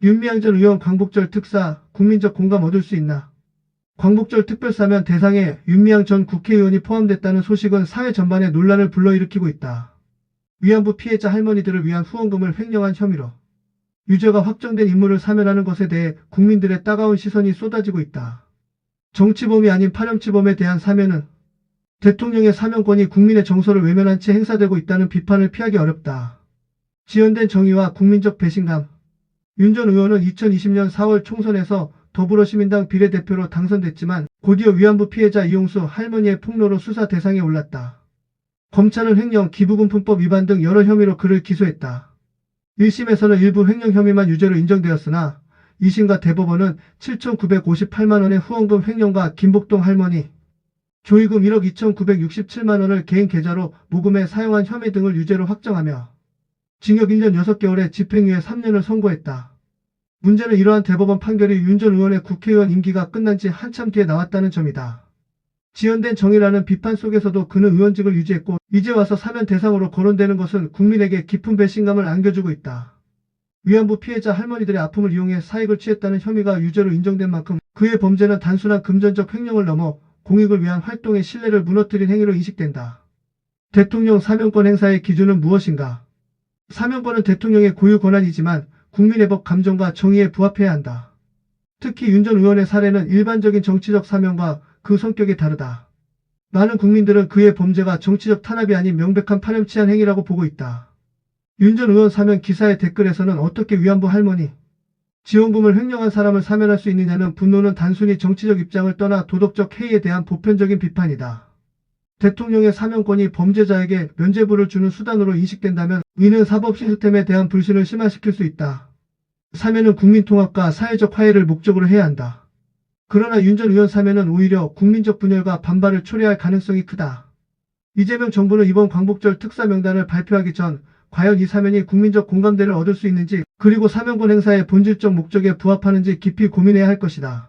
윤미향 전 의원 광복절 특사 국민적 공감 얻을 수 있나? 광복절 특별사면 대상에 윤미향 전 국회의원이 포함됐다는 소식은 사회 전반에 논란을 불러일으키고 있다. 위안부 피해자 할머니들을 위한 후원금을 횡령한 혐의로 유죄가 확정된 인물을 사면하는 것에 대해 국민들의 따가운 시선이 쏟아지고 있다. 정치범이 아닌 파렴치범에 대한 사면은 대통령의 사면권이 국민의 정서를 외면한 채 행사되고 있다는 비판을 피하기 어렵다. 지연된 정의와 국민적 배신감. 윤 전 의원은 2020년 4월 총선에서 더불어시민당 비례대표로 당선됐지만 곧이어 위안부 피해자 이용수 할머니의 폭로로 수사 대상에 올랐다. 검찰은 횡령, 기부금품법 위반 등 여러 혐의로 그를 기소했다. 1심에서는 일부 횡령 혐의만 유죄로 인정되었으나 2심과 대법원은 7,958만 원의 후원금 횡령과 김복동 할머니, 조의금 1억 2,967만 원을 개인 계좌로 모금해 사용한 혐의 등을 유죄로 확정하며 징역 1년 6개월에 집행유예 3년을 선고했다. 문제는 이러한 대법원 판결이 윤 전 의원의 국회의원 임기가 끝난 지 한참 뒤에 나왔다는 점이다. 지연된 정의라는 비판 속에서도 그는 의원직을 유지했고 이제 와서 사면 대상으로 거론되는 것은 국민에게 깊은 배신감을 안겨주고 있다. 위안부 피해자 할머니들의 아픔을 이용해 사익을 취했다는 혐의가 유죄로 인정된 만큼 그의 범죄는 단순한 금전적 횡령을 넘어 공익을 위한 활동의 신뢰를 무너뜨린 행위로 인식된다. 대통령 사면권 행사의 기준은 무엇인가? 사면권은 대통령의 고유 권한이지만 국민의 법 감정과 정의에 부합해야 한다. 특히 윤 전 의원의 사례는 일반적인 정치적 사면과 그 성격이 다르다. 많은 국민들은 그의 범죄가 정치적 탄압이 아닌 명백한 파렴치한 행위라고 보고 있다. 윤 전 의원 사면 기사의 댓글에서는 어떻게 위안부 할머니, 지원금을 횡령한 사람을 사면할 수 있느냐는 분노는 단순히 정치적 입장을 떠나 도덕적 해이에 대한 보편적인 비판이다. 대통령의 사면권이 범죄자에게 면죄부를 주는 수단으로 인식된다면 이는 사법 시스템에 대한 불신을 심화시킬 수 있다. 사면은 국민 통합과 사회적 화해를 목적으로 해야 한다. 그러나 윤 전 의원 사면은 오히려 국민적 분열과 반발을 초래할 가능성이 크다. 이재명 정부는 이번 광복절 특사 명단을 발표하기 전 과연 이 사면이 국민적 공감대를 얻을 수 있는지 그리고 사면권 행사의 본질적 목적에 부합하는지 깊이 고민해야 할 것이다.